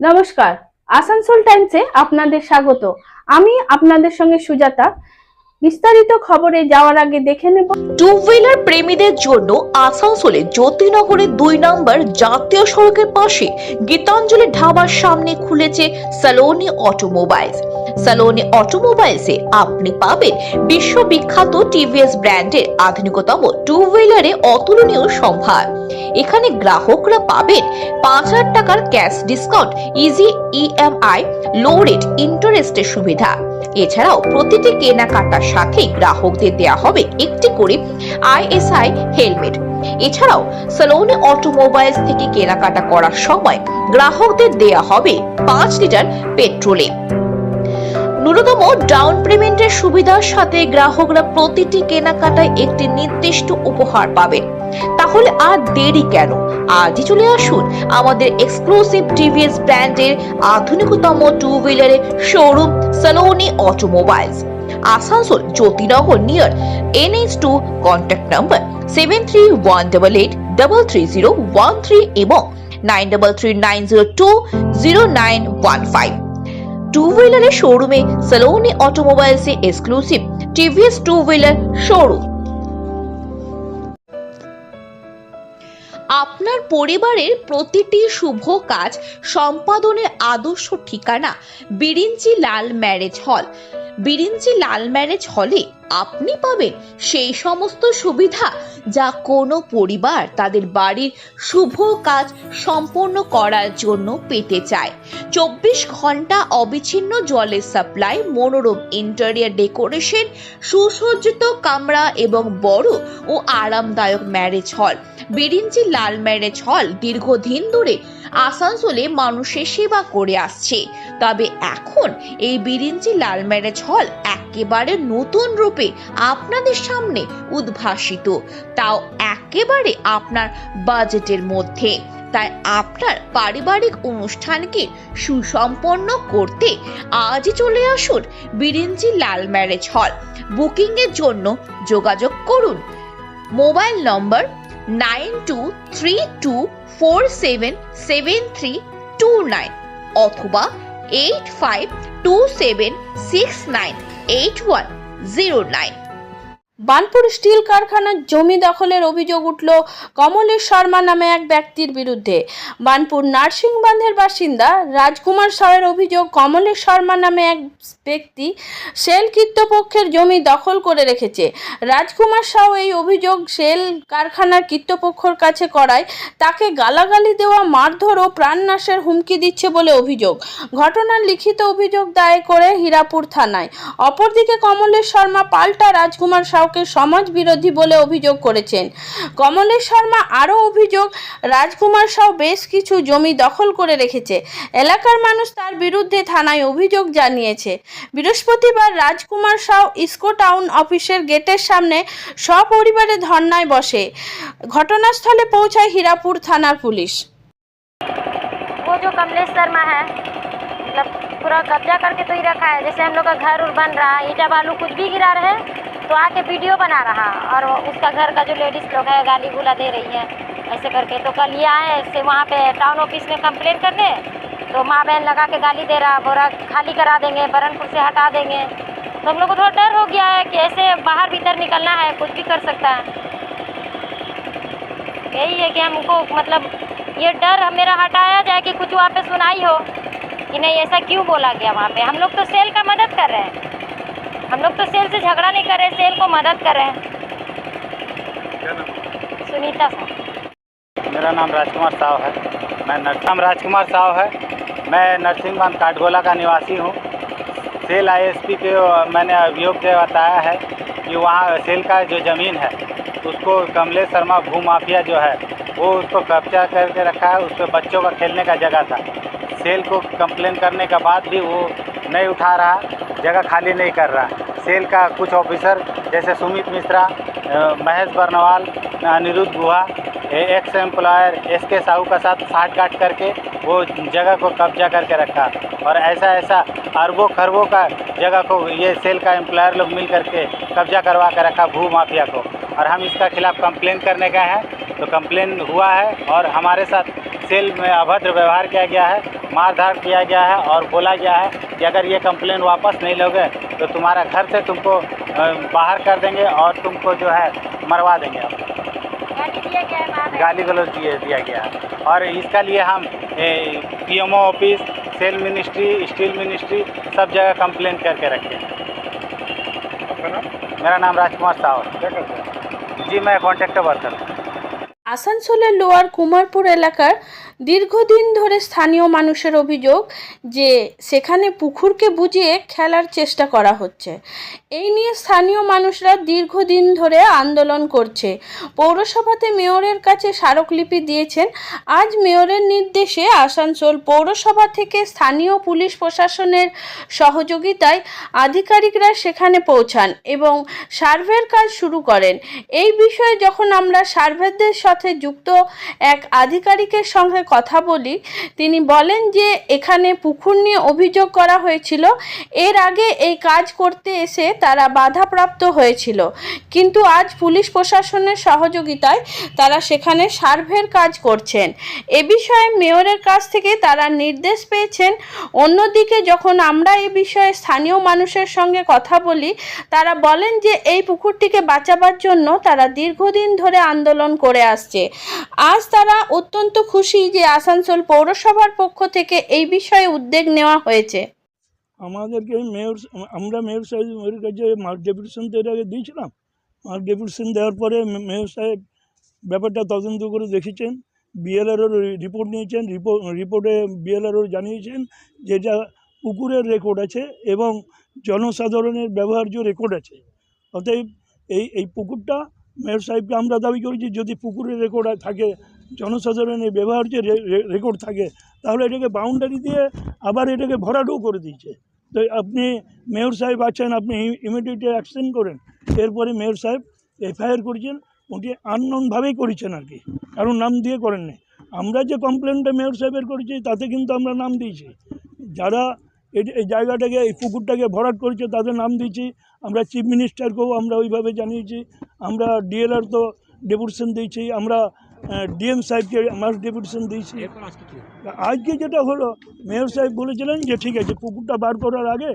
নমস্কার আসানসোল টাইমসে আপনাদের স্বাগত। আমি আপনাদের সঙ্গে সুজাতা বিস্তারিত খবরে যাওয়ার আগে দেখে নেব। টু হুইলার প্রেমীদের জন্য আসানসোলে জ্যোতিনগরে দুই নম্বর জাতীয় সড়কের পাশে গীতাঞ্জলি ঢাবার সামনে খুলেছে সালোনি অটোমোবাইলস। সালোনি অটোমোবাইলসে আপনি পাবেন বিশ্ববিখ্যাত টিভিএস ব্র্যান্ডের আধুনিকতম টু হুইলারে অতুলনীয় সম্ভার। এখানে গ্রাহকরা পাবেন পাঁচ হাজার টাকার cash discount, easy EMI, low rate ইন্টারেস্টের সুবিধা। এছাড়াও প্রতিটি কেনাকাটার সাথে গ্রাহকদের দেয়া হবে একটি করে আইএসআই হেলমেট। এছাড়াও সালোনি অটোমোবাইলস থেকে কেনাকাটা করার সময় গ্রাহকদের দেয়া হবে পাঁচ লিটার পেট্রোলে। ন্যূনতম ডাউন পেমেন্টের সুবিধার সাথে গ্রাহকরা প্রতিটি কেনাকাটায় একটি নির্দিষ্ট উপহার পাবেন। তাহলে আর দেরি কেন? আজই চলে আসুন আমাদের এক্সক্লুসিভ টিভিএস ব্র্যান্ডের আধুনিকতম two হুইলারের showroom Saloni automobiles Asansol Jyotinagar near NH two contact number seven three one double eight double three zero one three এবং nine double three nine zero two zero nine one five two হুইলারের শোরুমে Saloni অটোমোবাইলসে exclusive TVS two wheeler showroom আপনার পরিবারের প্রতিটি শুভ কাজ সম্পাদনের আদর্শ ঠিকানা বিরিঞ্চি লাল marriage hall. Birinchi লাল marriage হলে আপনি পাবেন সেই সমস্ত সুবিধা যা কোনো পরিবার তাদের বাড়ির শুভ কাজ সম্পন্ন করার জন্য পেতে চায়। চব্বিশ ঘণ্টা অবিচ্ছিন্ন জলের সাপ্লাই মনোরম ইন্টেরিয়ার ডেকোরেশন সুসজ্জিত কামরা এবং বড় ও আরামদায়ক ম্যারেজ হল বিরিঞ্চি লাল ম্যারেজ হল দীর্ঘদিন ধরে আসানসোলে মানুষের সেবা করে আসছে। তবে এখন এই বিরিঞ্চি লাল ম্যারেজ হল একেবারে নতুন রূপে আপনাদের সামনে উদ্ভাসিত। তাও একেবারে আপনার বাজেটের মধ্যে। তাই আপনার পারিবারিক অনুষ্ঠানকে সুসম্পন্ন করতে আজই চলে আসুন বিরিঞ্চি লাল ম্যারেজ হল। বুকিংয়ের জন্য যোগাযোগ করুন। Mobile number nine two three two four seven seven three two nine অথবা eight five two seven six nine eight one zero nine Banpur steel কারখানার জমি দখলের অভিযোগ উঠল কমলেশ শর্মা নামে এক ব্যক্তির বিরুদ্ধে। বানপুর নার্সিংবান্ধের বাসিন্দা রাজকুমার সাহের অভিযোগ, কমলেশ শর্মা নামে এক ব্যক্তি সেল কৃত্যপক্ষের জমি দখল করে রেখেছে। রাজকুমার সাউ এই অভিযোগ সেল কারখানার কৃত্যপক্ষর কাছে করায়, তাকে গালাগালি দেওয়া, মারধর ও প্রাণনাশের হুমকি দিচ্ছে বলে অভিযোগ। ঘটনার লিখিত অভিযোগ দায়ের করে হীরাপুর থানায়। অপরদিকে কমলেশ শর্মা পাল্টা রাজকুমার সাউকে সমাজ বিরোধী বলে অভিযোগ করেছেন কমলেশ শর্মা আরও অভিযোগ রাজকুমার সাউ বেশ কিছু জমি দখল করে রেখেছে এলাকার মানুষ তার বিরুদ্ধে থানায় অভিযোগ জানিয়েছে বৃহস্পতিবার রাজকুমার সাউ ইসকো টাউন অফিসের গেটের সামনে সপরিবারে ধর্নায় বসে ঘটনাস্থলে পৌঁছায় হীরাপুর থানার পুলিশ वो जो कमलेश शर्मा है मतलब पूरा कब्जा करके तो ही रखा है जैसे हम लोग का घर उर बन रहा है ईटा बालू कुछ भी गिरा रहे तो आके वीडियो बना रहा और उसका घर का जो लेडीज़ लोग है गाली गुला दे रही है, ऐसे करके। तो कल ये आए से वहाँ पे टाउन ऑफ़िस में कंप्लेन करने तो माँ बहन लगा के गाली दे रहा बोरा खाली करा देंगे, बरनपुर से हटा देंगे। तो हम लोग को थोड़ा डर हो गया है कि ऐसे बाहर भीतर निकलना है, कुछ भी कर सकता है। यही है कि हमको मतलब ये डर मेरा हटाया जाए कि कुछ वहाँ पे सुनाई हो, कि नहीं, ऐसा क्यों बोला गया वहाँ पे? हम लोग तो सेल का मदद कर रहे हैं। हम लोग तो सेल से झगड़ा नहीं कर रहे सेल को मदद कर रहे हैं। सुनीता साहब मेरा नाम राजकुमार साव है। मैं नाम राजकुमार साव है। मैं नरसिंहबांध काठगोला का निवासी हूँ। सेल आईएसपी के मैंने अभियोग जो बताया है कि वहाँ सेल का जो ज़मीन है उसको कमलेश शर्मा भू माफिया जो है वो उसको कब्जा करके रखा है। उस पर बच्चों का खेलने का जगह था। सेल को कंप्लेन करने के बाद भी वो नहीं उठा रहा। जगह खाली नहीं कर रहा। सेल का कुछ ऑफिसर, जैसे Sumit Mishra Mahesh Barnwal Aniruddha Guha ex employer S K Sahu का साथ साठ काट करके वो जगह को कब्जा करके रखा। और ऐसा ऐसा अरबों खरबों का जगह को ये सेल का एम्प्लॉयर लोग मिल करके कब्जा करवा कर रखा भू माफिया को। और हम इसका खिलाफ कंप्लेन करने गए हैं। तो कंप्लेन हुआ है और हमारे साथ सेल में अभद्र व्यवहार किया गया है। मारधाड़ किया गया है और बोला गया है कि अगर ये कंप्लेन वापस नहीं लोगे तो तुम्हारा घर से तुमको अ, बाहर कर देंगे और तुमको जो है मरवा देंगे हम गाली दिया गया है मार गाली गलौज दिए दिया गया है और इसका लिए हम PMO office cell ministry steel ministry सब जगह कंप्लेन करके रखे हैं मेरा नाम राजकुमार साहु जी मैं कॉन्ट्रैक्टर वर्कर हूँ আসানসোলের লোয়ার কুমারপুর এলাকার দীর্ঘদিন ধরে স্থানীয় মানুষের অভিযোগ যে সেখানে পুকুরকে বুঝিয়ে খেলার চেষ্টা করা হচ্ছে। এই নিয়ে স্থানীয় মানুষরা দীর্ঘদিন ধরে আন্দোলন করছে। পৌরসভাতে মেয়রের কাছে স্মারকলিপি দিয়েছেন। আজ মেয়রের নির্দেশে আসানসোল পৌরসভা থেকে স্থানীয় পুলিশ প্রশাসনের সহযোগিতায় আধিকারিকরা সেখানে পৌঁছান এবং সার্ভের কাজ শুরু করেন। এই বিষয়ে যখন আমরা সার্ভেদের সাথে যুক্ত, এক আধিকারিকের সঙ্গে কথা বলি, তিনি বলেন যে এখানে পুকুর নিয়ে অভিযোগ করা হয়েছিল। এর আগে এই কাজ করতে এসে তারা বাধাপ্রাপ্ত হয়েছিল। কিন্তু আজ পুলিশ প্রশাসনের সহযোগিতায় তারা সেখানে সার্ভের কাজ করছেন। এ বিষয়ে মেয়রের কাছ থেকে তারা নির্দেশ পেয়েছেন। অন্যদিকে যখন আমরা এ বিষয়ে স্থানীয় মানুষের সঙ্গে কথা বলি, তারা বলেন যে এই পুকুরটিকে বাঁচাবার জন্য তারা দীর্ঘদিন ধরে আন্দোলন করে আসছে। আজ তারা অত্যন্ত খুশি যে আসানসোল পৌরসভার পক্ষ থেকে এই বিষয়ে উদ্যোগ নেওয়া হয়েছে। আমাদেরকে মেয়র আমরা মেয়র সাহেবের কাছে মার্ক ডেপুটেশন তো এর আগে দিয়েছিলাম। মার্ক ডেপুটেশন দেওয়ার পরে মেয়র সাহেব ব্যাপারটা তদন্ত করে দেখেছেন। বিএলআরওর রিপোর্ট নিয়েছেন রিপোর্ট রিপোর্টে বিএলআরও জানিয়েছেন যেটা পুকুরের রেকর্ড আছে এবং জনসাধারণের ব্যবহার্য রেকর্ড আছে। অতএব এই এই পুকুরটা মেয়র সাহেবকে আমরা দাবি করেছি, যদি পুকুরের রেকর্ড থাকে জনসাধারণের ব্যবহার্য রেকর্ড থাকে, তাহলে এটাকে বাউন্ডারি দিয়ে আবার এটাকে ভরাটও করে দিয়েছে। তো আপনি মেয়র সাহেব আছেন, আপনি ইমিডিয়েট অ্যাকশন করেন। এরপরে মেয়র সাহেব এফআইআর করেছেন ওটি আননোনভাবেই করেছেন আর কি। কারণ নাম দিয়ে করেননি আমরা যে কমপ্লেনটা মেয়র সাহেবের করেছি, তাতে কিন্তু আমরা নাম দিয়েছি। যারা এই জায়গাটাকে, এই পুকুরটাকে ভরাট করেছে, তাদের নাম দিয়েছি। আমরা চিফ মিনিস্টারকেও আমরা ওইভাবে জানিয়েছি। আমরা ডিএলআর তো ডেপুটেশন দিয়েছি। আমরা ডিএম সাহেবকে মাস ডেপুটেশন দিয়েছি। আজকে যেটা হলো মেয়র সাহেব বলেছিলেন যে ঠিক আছে পুকুরটা বার করার আগে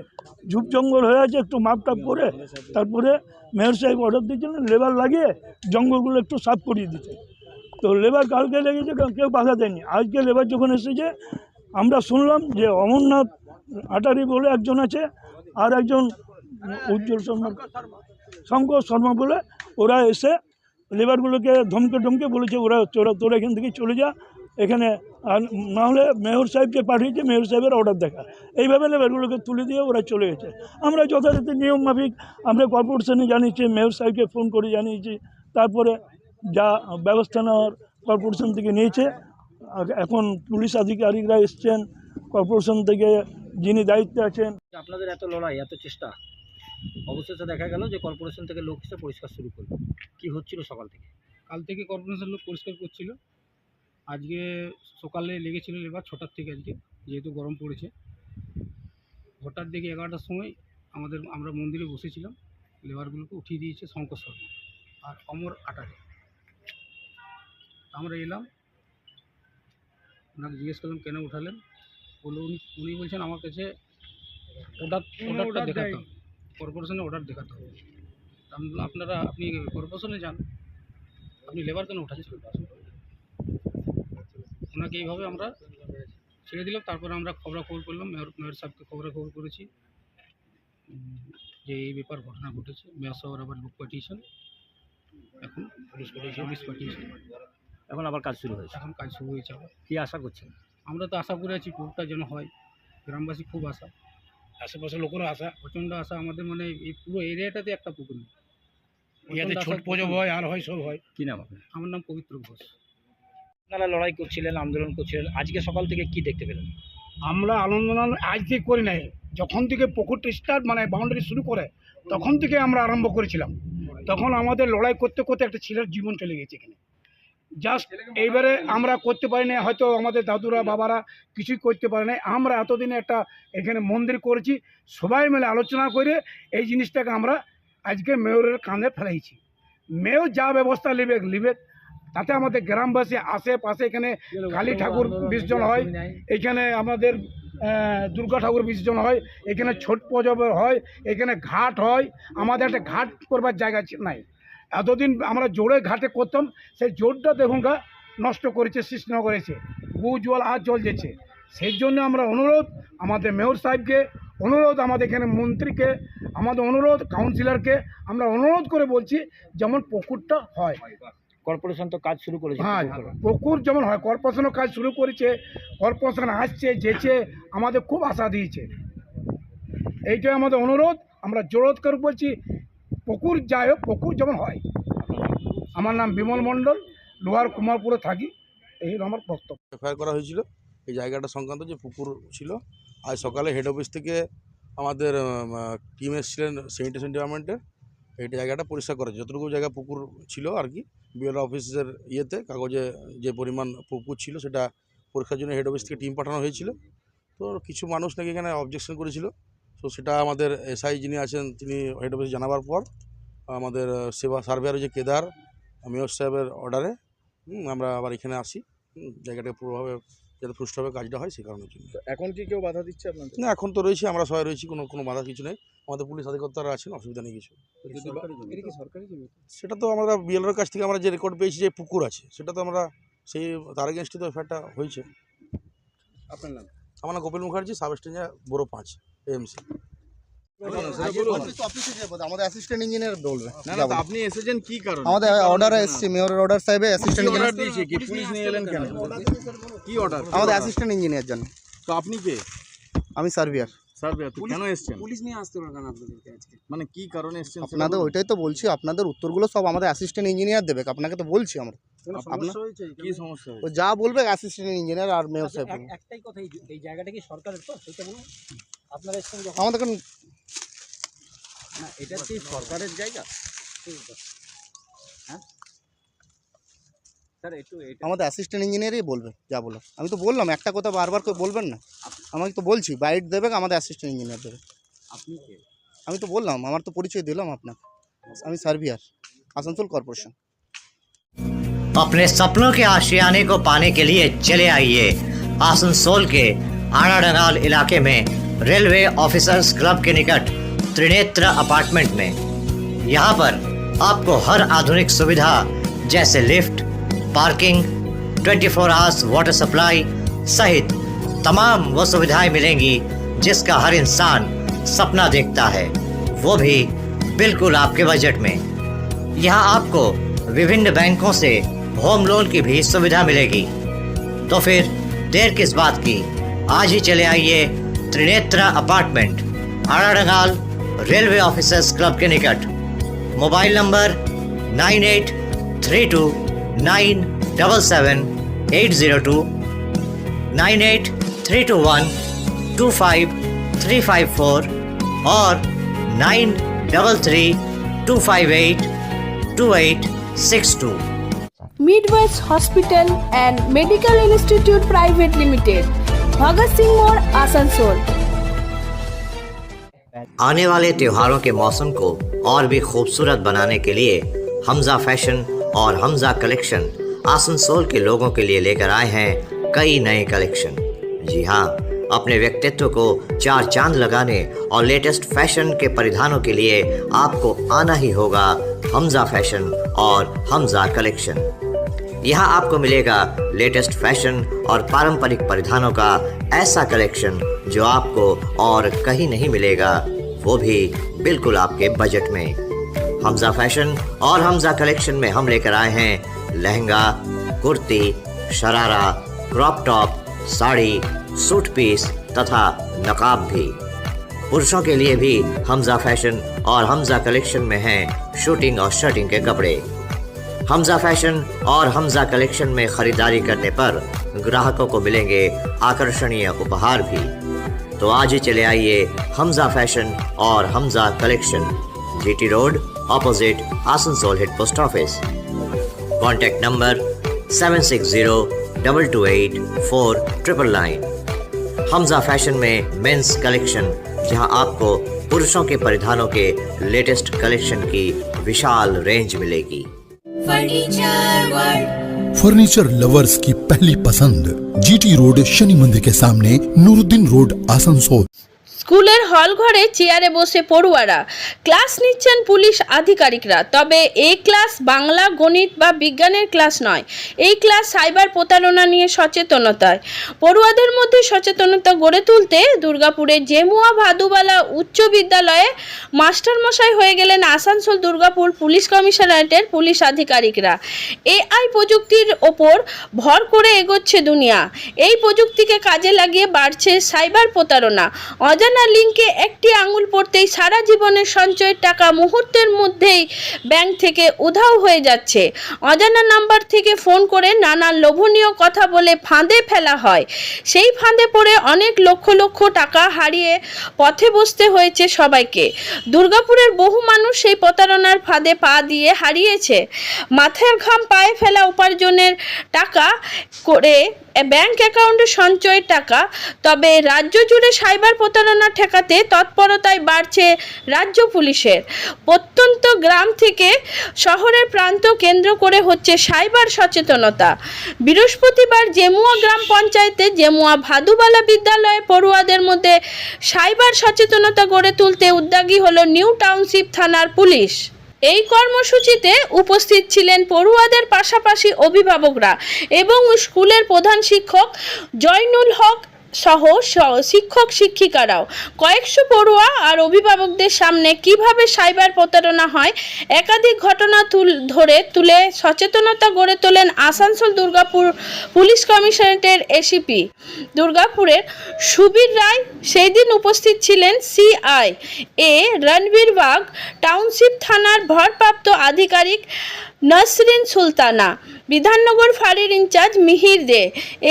ঝুপ জঙ্গল হয়ে আছে একটু মাপটাপ করে তারপরে মেয়র সাহেব অর্ডার দিয়েছিলেন লেবার লাগিয়ে জঙ্গলগুলো একটু সাফ করিয়ে দিতে। তো লেবার কালকে লেগেছে কেউ- কেউ বাধা দেয়নি। আজকে লেবার যখন এসেছে আমরা শুনলাম যে অমরনাথ আটারি বলে একজন আছে আর একজন উজ্জ্বল শর্মা শঙ্কর শর্মা বলে ওরা এসে লেবারগুলোকে ধমকে ধমকে বলেছে, ওরা তোরা তোরা এখান থেকে চলে যা, এখানে আর না হলে মেয়র সাহেবকে পাঠিয়েছে, মেয়র সাহেবের অর্ডার দেখা। এইভাবে লেবারগুলোকে তুলে দিয়ে ওরা চলে গেছে। আমরা যথারীতি নিয়ম মাফিক আমরা কর্পোরেশনে জানিয়েছি, মেয়র সাহেবকে ফোন করে জানিয়েছি, তারপরে যা ব্যবস্থা নেওয়ার কর্পোরেশন থেকে নিয়েছে। এখন পুলিশ আধিকারিকরা এসছেন, কর্পোরেশন থেকে যিনি দায়িত্বে আছেন। আপনাদের এত লড়াই, এত চেষ্টা অবশেষে দেখা গেল যে কর্পোরেশন থেকে লোক এসে পরিষ্কার শুরু করল। কি হচ্ছিল সকাল থেকে? কাল থেকে কর্পোরেশন লোক পরিষ্কার করছিল। আজকে সকালে লেগেছিল লেবার ছটার থেকে আজকে যেহেতু গরম পড়েছে। হঠাৎ দেখি এগারোটার সময় আমাদের আমরা মন্দিরে বসেছিলাম। লেবারগুলোকে উঠিয়ে দিয়েছে শঙ্কর শর্মা আর অমর আটারে আমরা এলাম। ওনাকে জিজ্ঞেস করলাম কেন উঠালেন? বলল উনি উনি বলছেন আমার কাছে অর্ডার অর্ডারটা দেখাতে হবে। কর্পোরেশনে অর্ডার দেখাতে হবে। আপনারা আপনি কর্পোরেশনে যান আপনি লেবার কেন উঠাচ্ছেন? ওনাকে এইভাবে আমরা ছেড়ে দিলাম তারপরে আমরা খবরাখবর করলাম মেয়র মেয়র সাহেবকে খবরাখবর করেছি যে এই ব্যাপার ঘটনা ঘটেছে। মেয়র সাহেব আবার বুক পাঠিয়েছেন এখন পুলিশ পাঠিয়েছে পুলিশ পাঠিয়েছে। এখন আবার কাজ শুরু হয়েছে। এখন কাজ শুরু হয়েছে আবার। কী আশা করছেন? আমরা তো আশা করে আছি পুকুরটা যেন হয়। গ্রামবাসী খুব আশা। আশেপাশের লোকেরও আশা। প্রচণ্ড আশা আমাদের মানে এই পুরো এরিয়াটাতে একটা পুকুর নেই। ইয়াতে ছোট পুজো হয় আর হয় সব হয়। কি নাম আপনার? আমার নাম পবিত্র ঘোষ। আপনারা লড়াই করছিলেন আন্দোলন করছিলেন আজকে সকাল থেকে কি দেখতে পেলেন? আমরা আনন্দ আজ থেকে করি নাই। যখন থেকে পুকুরটা স্টার্ট মানে বাউন্ডারি শুরু করে তখন থেকে আমরা আরম্ভ করেছিলাম। তখন আমাদের লড়াই করতে করতে একটা ছেলের জীবন চলে গেছে এখানে। জাস্ট এইবারে আমরা করতে পারি না হয়তো আমাদের দাদুরা বাবারা কিছুই করতে পারে না আমরা এতদিনে একটা এখানে মন্দির করেছি সবাই মিলে আলোচনা করে এই জিনিসটাকে আমরা আজকে মেয়রের কাঁধে ফেলাইছি। মেয়র যা ব্যবস্থা নেবে নেবে তাতে আমাদের গ্রামবাসী আশেপাশে এখানে কালী ঠাকুর বিসর্জন হয় এখানে আমাদের দুর্গা ঠাকুর বিসর্জন হয় এখানে ছোট পজব হয় এখানে ঘাট হয় আমাদের একটা ঘাট করবার জায়গা নাই। এতদিন আমরা জোরে ঘাটে করতাম সেই জোরটা দেখুন গা নষ্ট করেছে সৃষ্টি করেছে জল আর জল যেছে। সেই জন্য আমরা অনুরোধ আমাদের মেয়র সাহেবকে অনুরোধ আমাদের এখানে মন্ত্রীকে আমাদের অনুরোধ কাউন্সিলরকে আমরা অনুরোধ করে বলছি যেমন পুকুরটা হয়। কর্পোরেশন তো কাজ শুরু করেছে। হ্যাঁ পুকুর যেমন হয় কর্পোরেশনও কাজ শুরু করেছে কর্পোরেশন আসছে যেছে আমাদের খুব আশা দিয়েছে। এইটাই আমাদের অনুরোধ আমরা জোরোধ করে বলছি পুকুর যাই হোক, পুকুর যেমন হয়। আমার নাম বিমল মণ্ডল, লোহার কুমারপুরে থাকি। এই হলো আমার বক্তব্য। এফআইআর করা হয়েছিল। এই জায়গাটা সংক্রান্ত যে পুকুর ছিল, আজ সকালে হেড অফিস থেকে আমাদের টিম এসেছিলেন স্যানিটেশন ডিপার্টমেন্টের এই জায়গাটা পরিষ্কার করা হয়েছে। যতটুকু জায়গা পুকুর ছিল আর কি বিএল অফিসের ইয়েতে, কাগজে যে পরিমাণ পুকুর ছিল সেটা পরীক্ষার জন্য হেড অফিস থেকে টিম পাঠানো হয়েছিল। তো কিছু মানুষ নাকি এখানে অবজেকশন করেছিল। তো সেটা আমাদের এসআই যিনি আছেন তিনি হেড অফিসে জানাবার পর আমাদের সেবা সার্ভেয়ার যে কেদার মেয়র সাহেবের অর্ডারে আমরা আবার এখানে আসি জায়গাটা পুরোভাবে যাতে সুষ্ঠুভাবে কাজটা হয় সেই কারণের জন্য। এখন কি কেউ বাধা দিচ্ছে আপনাদের? না এখন তো রয়েছি আমরা সবাই রয়েছি কোনো কোনো বাধা কিছু নেই। আমাদের পুলিশ আধিকর্তারা আছেন অসুবিধা নেই কিছু। যদি বা- এটা কি সরকারি জমি? সেটা তো আমরা বিএলওর কাছ থেকে আমরা যে রেকর্ড পেয়েছি যে পুকুর আছে সেটা তো আমরা সেই তার এগেনস্টে তো এফআইআরটা হয়েছে। আপনার নাম? আমার নাম গোপাল মুখার্জি সাব স্টেশন বড়ো পাঁচ এএমসি আমাদের অ্যাসিস্ট্যান্ট ইঞ্জিনিয়ার বলবে। আপনি এসেছেন কি কারণে? আমাদের অর্ডার এসেছে মেয়রের অর্ডার সাহেবে অ্যাসিস্ট্যান্ট অর্ডার ইঞ্জিনিয়ার দিয়েছে? কি পুলিশ নিয়ে এলেন কেন? কি অর্ডার আমাদের অ্যাসিস্ট্যান্ট ইঞ্জিনিয়ার জন্য তো আপনি কে? আমি সার্ভিয়ার স্যার কেন এসেছেন? পুলিশ নিয়ে আসতে পারবেন আপনাদেরকে আজকে। মানে কি কারণে আপনাদের। ওইটাই তো বলছি আপনাদের উত্তরগুলো সব আমাদের অ্যাসিস্ট্যান্ট ইঞ্জিনিয়ার দেবে আপনাকে তো বলছি আমরা। আপনার কি সমস্যা ও যা বলবে অ্যাসিস্ট্যান্ট ইঞ্জিনিয়ার আর মেয়র সাহেব একটাই কথা এই- জায়গাটা কি সরকারের তো? সেটা বলুন। আপনারা আমাদের না এটা কি সরকারের জায়গা? হ্যাঁ? স্যার একটু এটা আমাদের অ্যাসিস্ট্যান্ট ইঞ্জিনিয়ারই বলবে যা বলো আমি তো বললাম একটা কথা বারবার করে বলবেন না। আমাকে তো বলছি বাইট দেবে আমাদের অ্যাসিস্ট্যান্ট ইঞ্জিনিয়ার দেবে। আপনি আমি তো বললাম আমার তো পরিচয় দিলাম আপনাকে। আমি সার্ভিয়ার আসানসোল কর্পোরেশন अपने सपनों के आशियाने को पाने के लिए चले आइए आसनसोल के आनाडनाल इलाके में रेलवे ऑफिसर्स क्लब के निकट त्रिनेत्र अपार्टमेंट में। यहाँ पर आपको हर आधुनिक सुविधा जैसे lift, parking 24 four hours water supply सहित तमाम वो सुविधाएँ मिलेंगी जिसका हर इंसान सपना देखता है। वो भी बिल्कुल आपके बजट में। यहाँ आपको विभिन्न बैंकों से होम लोन की भी सुविधा मिलेगी। तो फिर, देर किस बात की? आज ही चले आइए Trinetra apartment Aradangal railway officers club के निकट। Mobile number nine eight three two nine double seven eight zero two, nine eight three two one two five three five four और nine double three two five eight two eight six two. Midwest hospital and medical institute private limited Bhagat Singh मोड़ आसनसोल आने वाले त्योहारों के मौसम को और भी खूबसूरत बनाने के लिए हमजा फ़ैशन और हमजा कलेक्शन आसनसोल के लोगों के लिए लेकर आए हैं कई नए कलेक्शन। जी हाँ अपने व्यक्तित्व को चार चाँद लगाने और लेटेस्ट फ़ैशन के परिधानों के लिए आपको आना ही होगा हमजा फ़ैशन और हमजा कलेक्शन। यहाँ आपको मिलेगा लेटेस्ट फ़ैशन और पारंपरिक परिधानों का ऐसा कलेक्शन जो आपको और कहीं नहीं मिलेगा। वो भी बिल्कुल आपके बजट में। हमजा फ़ैशन और हमजा कलेक्शन में हम लेकर आए हैं lehenga, kurti, sharara crop top sari suit piece तथा नकाब भी। पुरुषों के लिए भी हमजा फ़ैशन और हमजा कलेक्शन में हैं शूटिंग और शर्टिंग के कपड़े। हमजा फ़ैशन और हमजा कलेक्शन में खरीदारी करने पर ग्राहकों को मिलेंगे आकर्षणीय उपहार भी। तो आज ही चले आइए हमजा फ़ैशन और Hamza collection. GT road opposite Asansol head post office contact number seven six zero double two eight four triple nine Hamza fashion में मेंस कलेक्शन जहाँ आपको पुरुषों के परिधानों के लेटेस्ट कलेक्शन की विशाल रेंज मिलेगी। फर्नीचर लवर्स की पहली पसंद जीटी रोड शनि मंदिर के सामने नूरुद्दीन रोड आसनसोल। স্কুলের হল ঘরে চেয়ারে বসে পড়ুয়ারা। ক্লাস নিচ্ছেন পুলিশ আধিকারিকরা। তবে এই ক্লাস বাংলা, গণিত বা বিজ্ঞানের ক্লাস নয়। এই ক্লাস সাইবার প্রতারণা নিয়ে সচেতনতায়। পড়ুয়াদের মধ্যে সচেতনতা গড়ে তুলতে দুর্গাপুরের জেমুয়া ভাদুবালা উচ্চ বিদ্যালয়ে মাস্টারমশাই হয়ে গেলেন আসানসোল দুর্গাপুর পুলিশ কমিশনারেটের পুলিশ আধিকারিকরা। এআই প্রযুক্তির ওপর ভর করে এগোচ্ছে দুনিয়া। এই প্রযুক্তিকে কাজে লাগিয়ে বাড়ছে সাইবার প্রতারণা। অজানা লিঙ্কে একটি আঙুল পড়তেই সারা জীবনের সঞ্চয়ের টাকা মুহূর্তের মধ্যেই ব্যাংক থেকে উধাও হয়ে যাচ্ছে। অজানা নাম্বার থেকে ফোন করে নানা লোভনীয় কথা বলে ফাঁদে ফেলা হয়। সেই ফাঁদে পড়ে অনেক লক্ষ লক্ষ টাকা হারিয়ে পথে বসতে হয়েছে সবাইকে। দুর্গাপুরের বহু মানুষ সেই প্রতারণার ফাঁদে পা দিয়ে হারিয়েছে। মাথার ঘাম পায়ে ফেলা উপার্জনের টাকা করে ব্যাংক অ্যাকাউন্টে সঞ্চয়ের টাকা, তবে রাজ্য জুড়ে সাইবার প্রতারণা ঠেকাতে তৎপরতায় বাড়ছে রাজ্য পুলিশের। প্রত্যন্ত গ্রাম থেকে শহরের প্রান্ত কেন্দ্র করে হচ্ছে সাইবার সচেতনতা। বৃহস্পতিবার জেমুয়া গ্রাম পঞ্চায়েতে জেমুয়া ভাদুবালা বিদ্যালয়ে পড়ুয়াদের মধ্যে সাইবার সচেতনতা গড়ে তুলতে উদ্যোগী হলো নিউ টাউনশিপ থানার পুলিশ। কর্মসূচিতে উপস্থিত ছিলেন পড়ুয়াদের পাশাপাশি অভিভাবকরা এবং স্কুলের প্রধান শিক্ষক জয়নুল হক সহ শিক্ষক শিক্ষিকারাও। কয়েকশো পড়ুয়া আর অভিভাবকদের সামনে কীভাবে সাইবার প্রতারণা হয়, একাধিক ঘটনা তুল ধরে তুলে সচেতনতা গড়ে তোলেন আসানসোল দুর্গাপুর পুলিশ কমিশনারেটের এসিপি। দুর্গাপুরের সুবীর রায় সেই দিন উপস্থিত ছিলেন সিআই। এ রণবীর বাগ, টাউনশিপ থানার ভারপ্রাপ্ত আধিকারিক নসরিন সুলতানা, বিধাননগর ফাঁড়ির ইনচার্জ মিহির দে,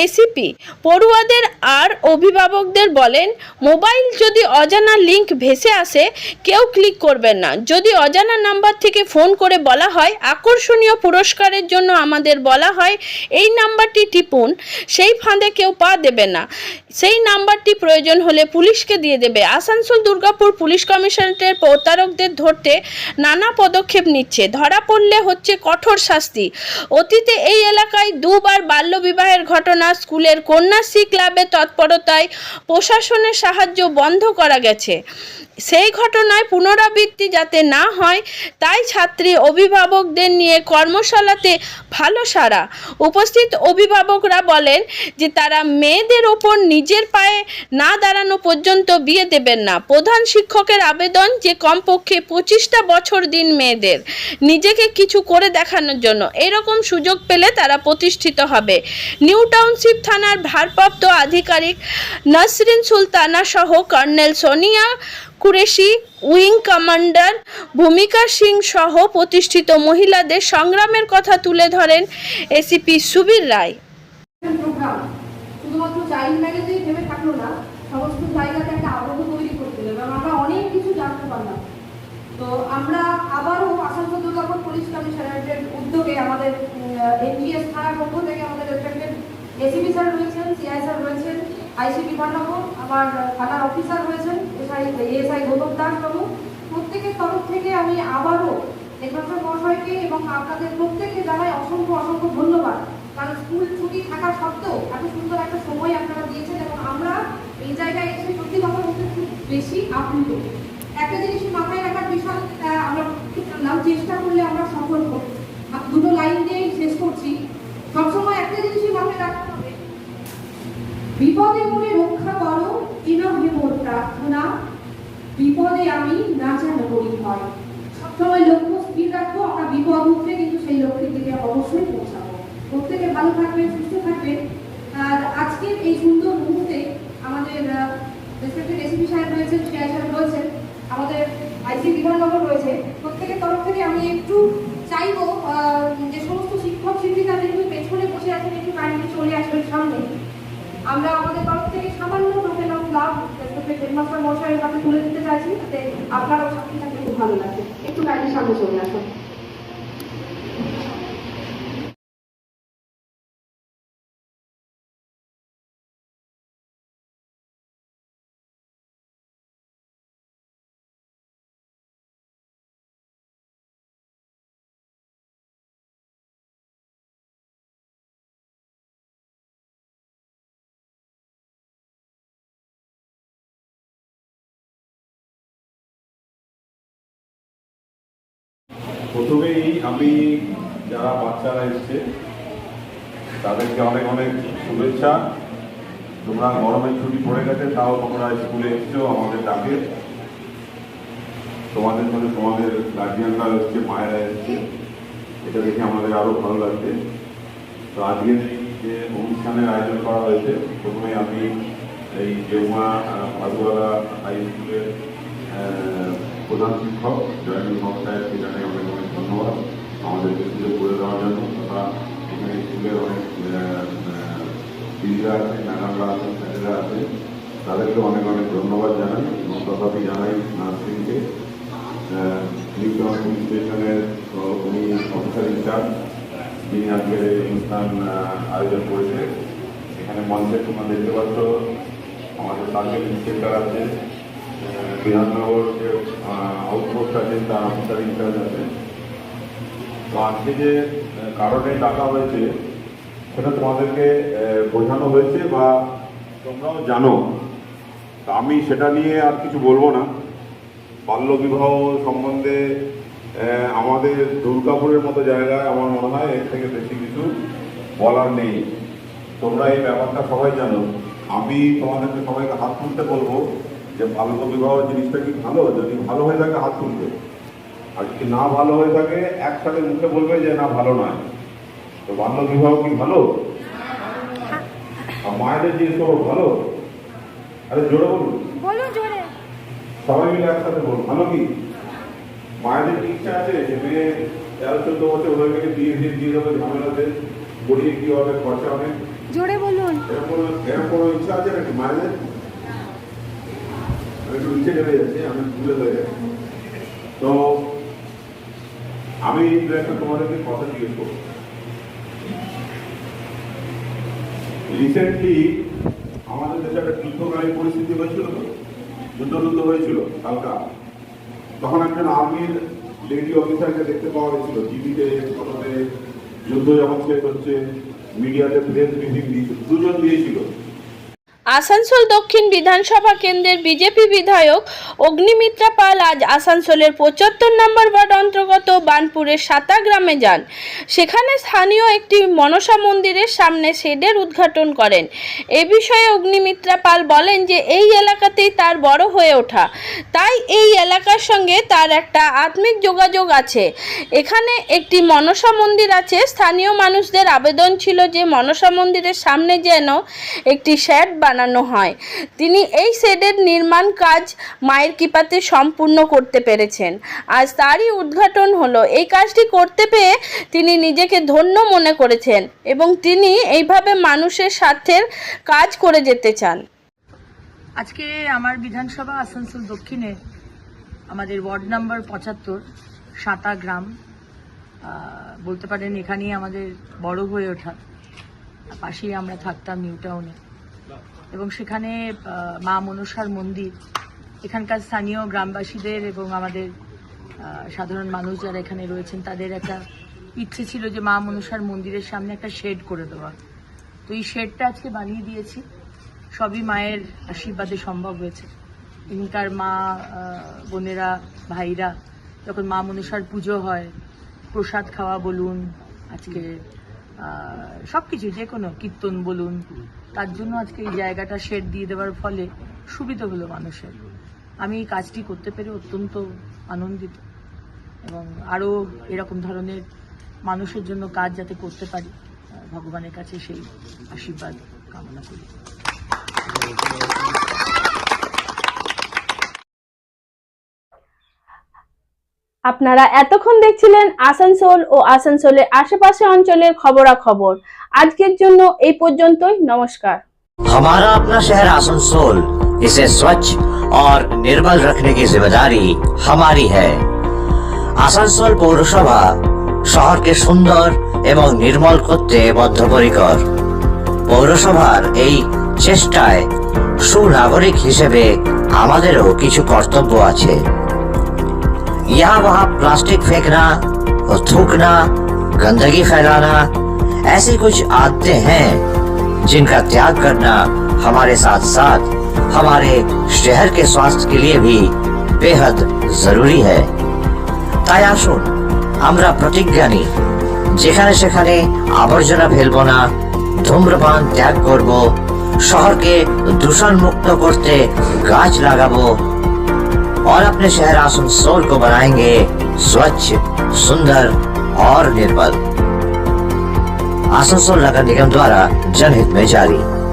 এসিপি। পড়ুয়াদের আর অভিভাবকদের বলেন, মোবাইল যদি অজানা লিংক ভেসে আসে, কেউ ক্লিক করবেন না। যদি অজানা নাম্বার থেকে ফোন করে বলা হয়, আকর্ষণীয় পুরস্কারের জন্য আমাদের বলা হয়, এই নাম্বারটি টিপুন, সেই ফাঁদে কেউ পা দেবে না। সেই নাম্বারটি প্রয়োজন হলে পুলিশকে দিয়ে দেবে। আসানসোল দুর্গাপুর পুলিশ কমিশনারেটের প্রতারকদের ধরতে নানা পদক্ষেপ নিচ্ছে। ধরা পড়লে হচ্ছে কঠোর শাস্তি। অতীতে এই এলাকায় দুবার বাল্যবিবাহের ঘটনা, স্কুলের কন্যাশ্রী ক্লাবের তৎপরতায় প্রশাসনের সাহায্য বন্ধ করা গেছে। সেই ঘটনায় পুনরাবৃত্তি যাতে না হয়, তাই ছাত্রী অভিভাবকদের নিয়ে কর্মশালাতে ভালো সারা উপস্থিত অভিভাবকরা বলেন যে, তারা মেয়েদের ওপর নিজের পায়ে না দাঁড়ানো পর্যন্ত বিয়ে দেবেন না। প্রধান শিক্ষকের আবেদন যে, কমপক্ষে পঁচিশটা বছর দিন মেয়েদের নিজেকে কিছু করে দেখানোর জন্য। এরকম সুযোগ পেলে তারা প্রতিষ্ঠিত হবে। নিউ টাউনশিপ থানার ভারপ্রাপ্ত আধিকারিক নসরিন সুলতানা সহ colonel Sonia Qureshi, wing commander Bhumika Singh সহ প্রতিষ্ঠিত মহিলাদের সংগ্রামের কথা তুলে ধরেন এসিপি সুবীর রায়। তো আমরা আবারও আসানসোল দুর্গাপুর পুলিশ উদ্যোগে আমাদের এনজিএস থানার পক্ষ থেকে আমাদের এসিপি স্যার রয়েছেন, সিআই স্যার রয়েছেন আইসি বিধাননগর আমার থানার অফিসার রয়েছেন, এসআই, এএসআই গৌতম দাস বাবু প্রত্যেকের তরফ থেকে আমি আবারও হেডমাস্টার মহাশয়কে এবং আপনাদের প্রত্যেককে জানাই অসংখ্য অসংখ্য ধন্যবাদ। কারণ স্কুল ছুটি থাকা সত্ত্বেও এত সুন্দর একটা সময় আপনারা দিয়েছেন এবং আমরা এই জায়গায় এসে সত্যি কথা বলতে খুব বেশি আপ্লুত। একটা জিনিস মাথায় রাখার বিষয় আমরা নাম চেষ্টা করলে আমরা সফল হব। দুটো লাইন দিয়েই শেষ করছি। সবসময় একটা জিনিসই বিপদে মনে রক্ষা করো ইনহে মোর প্রার্থনা। বিপদে আমি না যেন করি হয় সবসময় লক্ষ্য স্থির রাখব আমরা বিপদ উঠলে কিন্তু সেই লক্ষ্যের দিকে অবশ্যই পৌঁছাবো। প্রত্যেকে ভালো থাকবেন সুস্থ থাকবেন আর আজকের এই সুন্দর মুহূর্তে আমাদের রেসপেক্টেড এসিপি সাহেব রয়েছেন সিআই সাহেব রয়েছেন, আমাদের আইসি বিধাননগর রয়েছে। প্রত্যেকের তরফ থেকে আমি একটু চাইব আহ, যে সমস্ত শিক্ষক শিক্ষিকাদের একটু পেছনে বসে আছেন একটু কাইন্ডলি চলে আসবেন সামনে। আমরা আমাদের তরফ থেকে সামান্য টোকেন অফ লাভ হেডমাস্টার মশাইয়ের কাছে তুলে দিতে চাইছি, যাতে আপনারাও খুব ভালো লাগে। একটু কাইন্ডলি সামনে চলে আসুন। প্রথমেই আমি যারা বাচ্চারা এসছে, তাদেরকে অনেক অনেক শুভেচ্ছা। তোমরা গরমের ছুটি পড়ে গেছে, তাও তোমরা স্কুলে এসছো আমাদের ডাকে। তোমাদের সাথে তোমাদের গার্জিয়ানরা এসছে, মায়েরা এসছে। এটা দেখে আমাদের আরও ভালো লাগছে। তো আজকের যে অনুষ্ঠানের আয়োজন করা হয়েছে, প্রথমে আমি এই দেউমা ভাদুয়ালা হাই স্কুলের প্রধান শিক্ষক, জয়নুল সাহেবকে জানাই অনেক ধন্যবাদ আমাদেরকে সুযোগ করে দেওয়ার জন্য। তথা এখানে স্কুলের অনেক দিদিরা আছেন ম্যাডামরা আছেন স্যারেরা আছেন। তাদেরকে অনেক অনেক ধন্যবাদ জানাই এবং তথাপি জানাই নার্সিংকে। নিউটন স্টেশনের উনি অফিসার ইনচার্জ যিনি আজকে অনুষ্ঠান আয়োজন করেছেন। এখানে মঞ্চে তোমরা দেখতে পাচ্ছ, আমাদের সার্কেল ইন্সপেক্টর আছে বিধাননগর যে আউটপোস্ট আছে তার অফিসার ইনচার্জ আছে তো আজকে যে কারণে ডাকা হয়েছে, সেটা তোমাদেরকে বোঝানো হয়েছে বা তোমরাও জানো। আমি সেটা নিয়ে আর কিছু বলব না। বাল্যবিবাহ সম্বন্ধে আমাদের দুর্গাপুরের মতো জায়গায় আমার মনে হয় এর থেকে বেশি কিছু বলার নেই। তোমরা এই ব্যাপারটা সবাই জানো। আমি তোমাদেরকে সবাইকে হাত তুলতে বলব যে বাল্যবিবাহ জিনিসটা কি ভালো? যদি ভালো হয়ে থাকে, হাত তুলবে। আর যদি না ভালো হয়ে থাকে একসাথে মুখে বলবে যে না ভালো নয়। তো বাল্যবিবাহ কি ভালো? আর মায়েদের জিনিস করো ভালো? আরে জোরে বলুন। বলুন জোরে। সবাই মিলে একসাথে বলুন। ভালো কি? মায়েদের ইচ্ছা আছে? যে মেয়ে তেরো চোদ্দ বছর হয়ে গেলে বিয়ে দিয়ে দিয়ে দেবে ঝামেলাতে পড়িয়ে কি হবে খরচা হবে? জোরে বলুন। এরকম কোনো এরকম কোনো ইচ্ছা আছে নাকি মায়েদের? আমি একটু নিচে নেমে যাচ্ছি আমি ভুলে হয়ে যাচ্ছি। তো আমি একটা তোমাদেরকে কথা জিজ্ঞেস করব রিসেন্টলি আমাদের দেশে একটা যুদ্ধকালীন পরিস্থিতি হয়েছিল তো যুদ্ধ যুদ্ধ হয়েছিল হালকা তখন একজন আর্মির লেডি অফিসারকে দেখতে পাওয়া গেছিল টিভিতে যুদ্ধ যখন শেষ হচ্ছে, মিডিয়াতে প্রেস ব্রিফিং দিয়েছিল, দুজন দিয়েছিল। আসানসোল দক্ষিণ বিধানসভা কেন্দ্রের বিজেপি বিধায়ক অগ্নিমিত্রা পাল আজ আসানসোলের পঁচাত্তর নম্বর ওয়ার্ড অন্তর্গত বানপুরের সাতা গ্রামে যান। সেখানে স্থানীয় একটি মনসা মন্দিরের সামনে শেডের উদ্ঘাটন করেন। এ বিষয়ে অগ্নিমিত্রা পাল বলেন যে, এই এলাকাতেই তার বড় হয়ে ওঠা। তাই এই এলাকার সঙ্গে তার একটা আত্মিক যোগাযোগ আছে। এখানে একটি মনসা মন্দির আছে। স্থানীয় মানুষদের আবেদন ছিল যে, মনসা মন্দিরের সামনে যেন একটি শেড বানানো হয়। তিনি এই শেডের নির্মাণ কাজ মায়ের কৃপাতে সম্পূর্ণ করতে পেরেছেন। আজ তারই উদ্ঘাটন হলো। এই কাজটি করতে পেয়ে তিনি নিজেকে ধন্য মনে করেছেন এবং তিনি এইভাবে মানুষের স্বার্থের কাজ করে যেতে চান। আজকে আমার বিধানসভা আসানসোল দক্ষিণে আমাদের ওয়ার্ড নাম্বার পঁচাত্তর, সাঁতা গ্রাম বলতে পারেন এখানেই আমাদের বড় হয়ে ওঠা। পাশেই আমরা থাকতাম নিউ টাউনে। এবং সেখানে মা মনসার মন্দির। এখানকার স্থানীয় গ্রামবাসীদের এবং আমাদের সাধারণ মানুষ যারা এখানে রয়েছেন, তাদের একটা ইচ্ছে ছিল যে মা মনসার মন্দিরের সামনে একটা শেড করে দেওয়া। তো এই শেডটা আজকে বানিয়ে দিয়েছি। সবই মায়ের আশীর্বাদে সম্ভব হয়েছে। এখানকার মা বোনেরা, ভাইরা, যখন মা মনসার পুজো হয়, প্রসাদ খাওয়া বলুন, আজকে সব কিছু যে কোনো কীর্তন বলুন তার জন্য আজকে এই জায়গাটা শেড দিয়ে দেওয়ার ফলে সুবিধা হলো মানুষের। আমি এই কাজটি করতে পেরে অত্যন্ত আনন্দিত এবং আরও এরকম ধরনের মানুষের জন্য কাজ যাতে করতে পারি, ভগবানের কাছে সেই আশীর্বাদ কামনা করি। আপনারা এতক্ষণ দেখছিলেন আসানসোল ও আসানসোলের আশেপাশে অঞ্চলের খবরাখবর। আজকের জন্য এই পর্যন্তই নমস্কার हमारा अपना शहर आसनसोल इसे स्वच्छ और निर्मल रखने की जिम्मेदारी हमारी है আসানসোল পৌরসভা শহরকে সুন্দর এবং নির্মল করতে বদ্ধপরিকর পৌরসভার এই চেষ্টায় সুনাগরিক হিসেবে আমাদেরও কিছু কর্তব্য আছে यहाँ वहाँ प्लास्टिक फेंकना और थूकना गंदगी फैलाना ऐसी कुछ आदतें हैं जिनका त्याग करना हमारे साथ साथ हमारे शहर के स्वास्थ्य के लिए भी बेहद जरूरी है তাই আসুন আমরা প্রতিজ্ঞা নিই যেখানে সেখানে আবর্জনা ফেলবো না ধূম্রপান ত্যাগ করব শহরকে দূষণ মুক্ত করতে गाछ लगाबो और अपने शहर आसनसोल को बनाएंगे स्वच्छ सुंदर और निर्मल आसनसोल नगर निगम द्वारा जनहित में जारी।